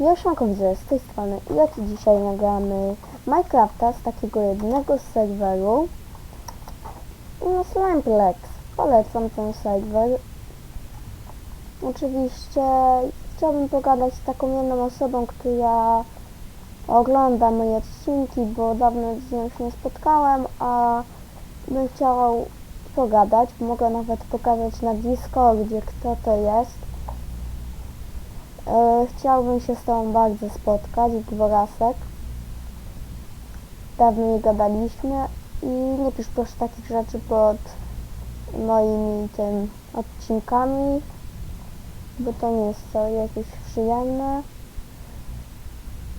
Joszelko widzę z tej strony i jak dzisiaj nagramy Minecrafta z takiego jednego z serweru no Slimeplex. Polecam ten serwer. Oczywiście chciałbym pogadać z taką jedną osobą, która ogląda moje odcinki, bo dawno z nią się nie spotkałem, a bym chciał pogadać. Mogę nawet pokazać na Discordzie, kto to jest. E, chciałbym się z Tobą bardzo spotkać, dworasek. Dawno nie gadaliśmy i nie pisz proszę takich rzeczy pod moimi tym odcinkami, bo to nie jest to jakieś przyjemne.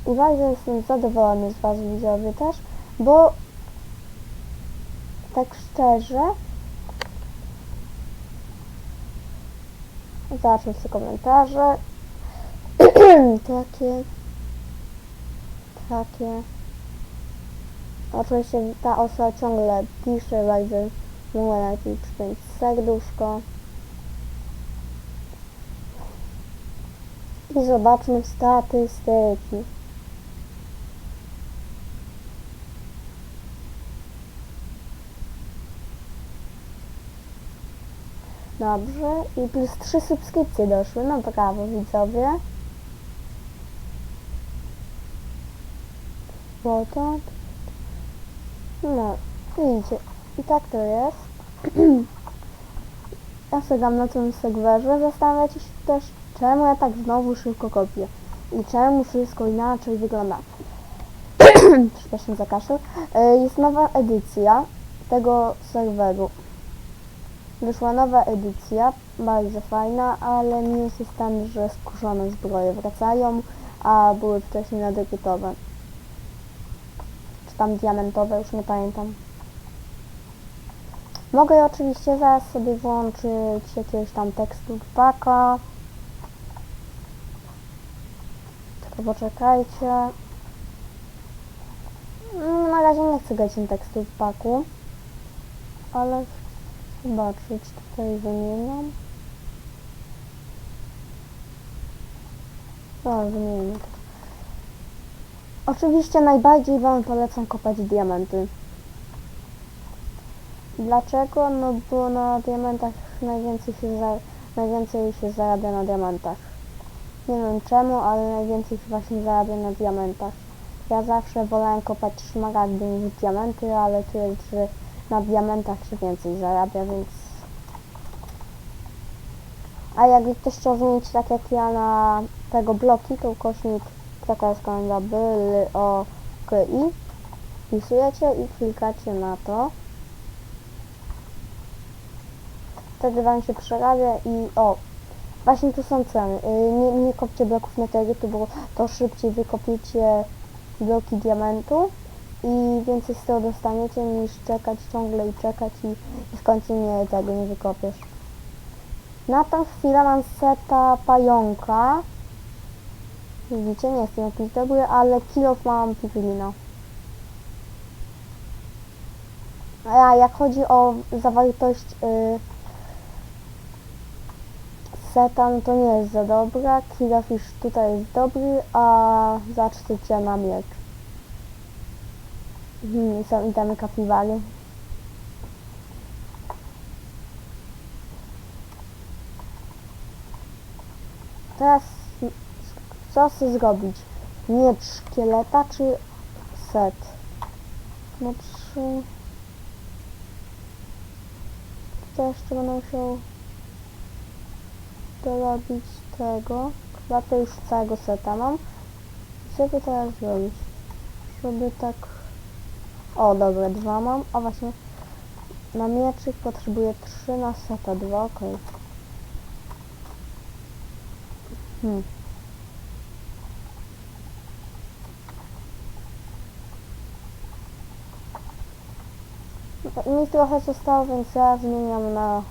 I bardzo jestem zadowolony z Was widzowie też, bo tak szczerze zacznę sobie komentarze takie takie oczywiście ta osoba ciągle pisze mogę nawet jej przypiąć serduszko. I zobaczmy statystyki. Dobrze, i plus 3 subskrypcje doszły, no brawo widzowie. To... No, widzicie, i tak to jest. ja gram na tym serwerze, zastanawiacie się też, czemu ja tak znowu szybko kopię. I czemu wszystko inaczej wygląda. Przepraszam za kaszel. E, Jest nowa edycja tego serweru. Wyszła nowa edycja, bardzo fajna, ale minus jest ten, że skurzone zbroje wracają, a były wcześniej nadebiutowe. Tam diamentowe, już nie pamiętam. Mogę oczywiście zaraz sobie włączyć jakiegoś tam tekstu paka. Tylko poczekajcie. Mm, Na razie nie chcę grać tekstu paku, ale zobaczyć, tutaj wymieniam. O, wymieniam. Oczywiście najbardziej Wam polecam kopać diamenty. Dlaczego? No bo na diamentach najwięcej się, za, najwięcej się zarabia na diamentach. Nie wiem czemu, ale najwięcej się właśnie zarabia na diamentach. Ja zawsze wolałem kopać szmaragdy niż diamenty, ale tu jest, że na diamentach się więcej zarabia, więc... A jakby ktoś chciał zmienić tak jak ja na tego bloki, to ukośnik taka jest komenda by, o, k, i wpisujecie i klikacie na to. Wtedy wam się przerabia i o, właśnie tu są ceny. Yy, Nie, nie kopcie bloków neteritu, bo to szybciej wykopiecie bloki diamentu i więcej z tego dostaniecie niż czekać ciągle i czekać i, i w końcu nie tego nie wykopiesz. Na tą chwilę mam seta pająka. Widzicie, nie jestem jakiś dobry, ale kilof mam piglina. A jak chodzi o zawartość y, seta, no to nie jest za dobra. Kilof już tutaj jest dobry, a zaczniecie na miecz. Mhm, są itemy kapiwary. Teraz co chcę zrobić? Miecz szkieleta czy set? No trzy... To jeszcze będę musiał dorobić tego. Chyba to już całego seta mam. Co by teraz zrobić? Żeby tak... O, dobra, dwa mam. A właśnie na mieczyk potrzebuję trzy na seta, dwa, okej. Hmm. Mi trochę zostało, więc ja zmieniam na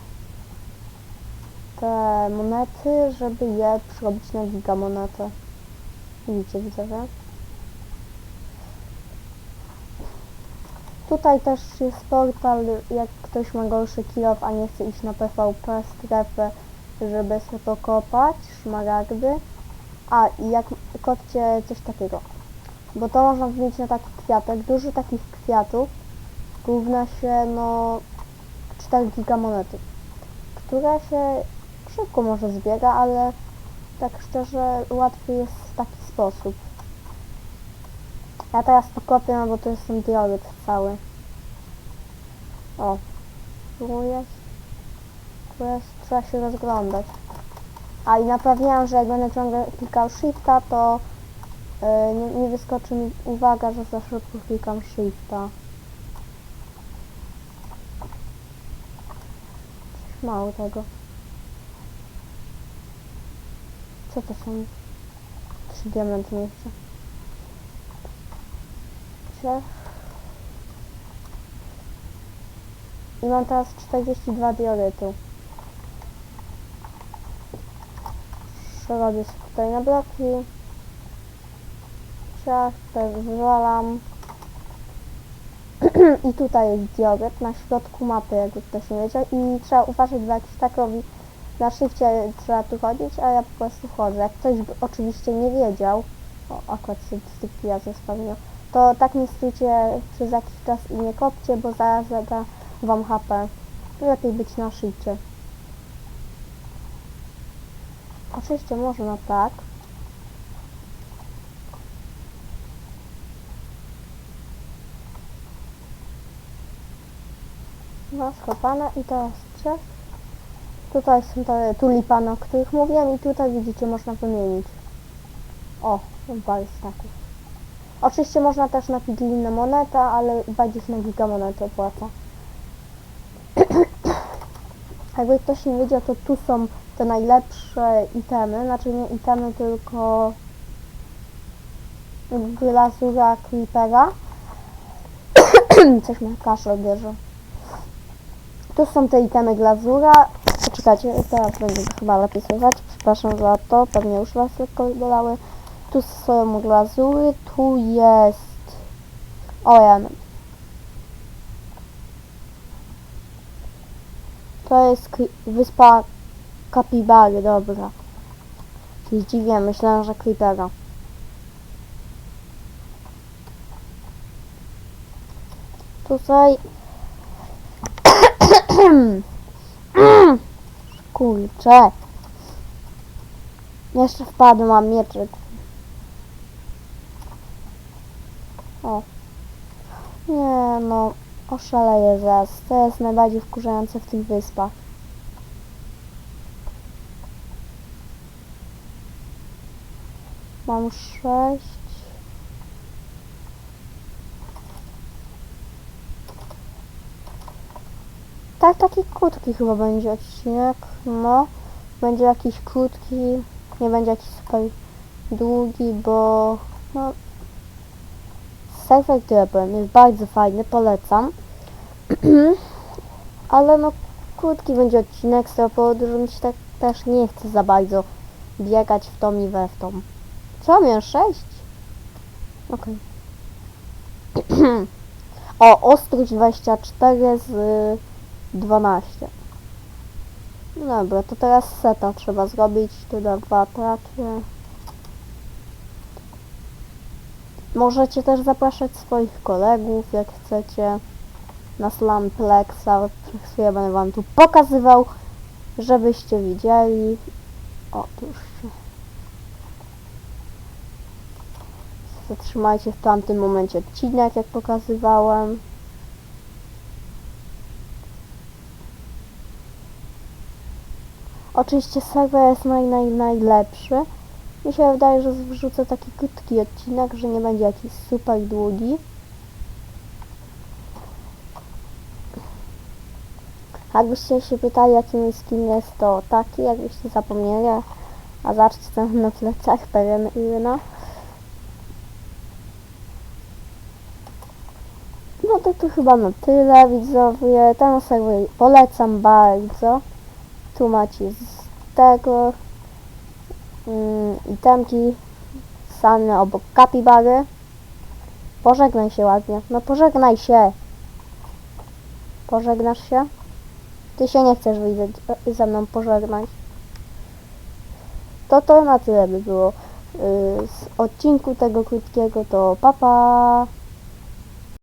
te monety, żeby je przerobić na gigamonetę. Widzicie, widzowie? Tutaj też jest portal, jak ktoś ma gorszy kilof, a nie chce iść na PvP strefę, żeby sobie pokopać szmaragdy, A, i jak kopcie coś takiego. Bo to można wbić na taki kwiatek. Dużo takich kwiatów równa się, no, 4 giga monety. Które się szybko może zbiera, ale tak szczerze łatwiej jest w taki sposób. Ja teraz tu kopię, no bo to jest ten dioryt cały. O, tu jest. Tu jest, trzeba się rozglądać. A i naprawiałam, że jak będę ciągle klikał shifta, to yy, nie, nie wyskoczy mi uwaga, że za szybko klikam shifta. Mało tego. Co to są? Trzy diamenty chcę. Trzy. I mam teraz 42 diorytu. Przerobię sobie tutaj na bloki. Ciach, wywalam. I tutaj jest dioryt na środku mapy, jakby ktoś nie wiedział. I trzeba uważać, bo jakiś tak robi na szybcie trzeba tu chodzić, a ja po prostu chodzę. Jak ktoś by oczywiście nie wiedział, o, akurat się dyscyplina zostawiła, to tak nie stójcie przez jakiś czas i nie kopcie, bo zaraz zada wam HP. Lepiej być na szybcie. Oczywiście można tak. No, schopane i teraz trzech. Tutaj są te tulipany, o których mówiłem i tutaj widzicie, można wymienić. O, parę staków. Oczywiście można też na piglinę monetę, ale bardziej się na gigamonetę opłaca. Jakby ktoś nie wiedział, to tu są te najlepsze itemy, znaczy nie itemy, tylko glazura creepera. Coś mnie kaszel bierze. Tu są te itemy glazura. Poczekajcie, teraz będzie chyba lepiej słychać. Przepraszam za to, pewnie już was lekko bolały. Tu są glazury, tu jest... O, ja To jest wyspa Kapibary, dobra. Zdziwię, myślałem, że Creepera. Tutaj... Kurczę. Jeszcze wpadł, mam mieczyk. O. Nie no, oszaleję zaraz. To jest najbardziej wkurzające w tych wyspach. Mam sześć. Tak, taki krótki chyba będzie odcinek. No, będzie jakiś krótki, nie będzie jakiś super długi, bo no, powiem, jest bardzo fajny, polecam. Ale no, krótki będzie odcinek z tego powodu, że mi się tak też nie chce za bardzo biegać w tom i we w tom. Co, miałem 6? Okej. o, ostrość 24 z 12. No dobra, to teraz seta trzeba zrobić. Tu na dwa trakcie. Możecie też zapraszać swoich kolegów, jak chcecie. Na Slamplexa. Przez chwilę będę wam tu pokazywał, żebyście widzieli. O, już się Zatrzymajcie w tamtym momencie odcinek, jak pokazywałem. Oczywiście serwer jest naj, naj, najlepszy. Mi się wydaje, że wrzucę taki krótki odcinek, że nie będzie jakiś super długi. Jakbyście się pytali, jaki mój skin jest, to taki, jakbyście zapomnieli. A zobaczcie tam na plecach pewien Irena. No to tu chyba na tyle widzowie. Ten serwer polecam bardzo. Tu macie z tego mm, itemki same obok kapibary. Pożegnaj się ładnie. No pożegnaj się. Pożegnasz się? Ty się nie chcesz wyjść ze mną pożegnać. To to na tyle by było. z odcinku tego krótkiego to papa. Pa.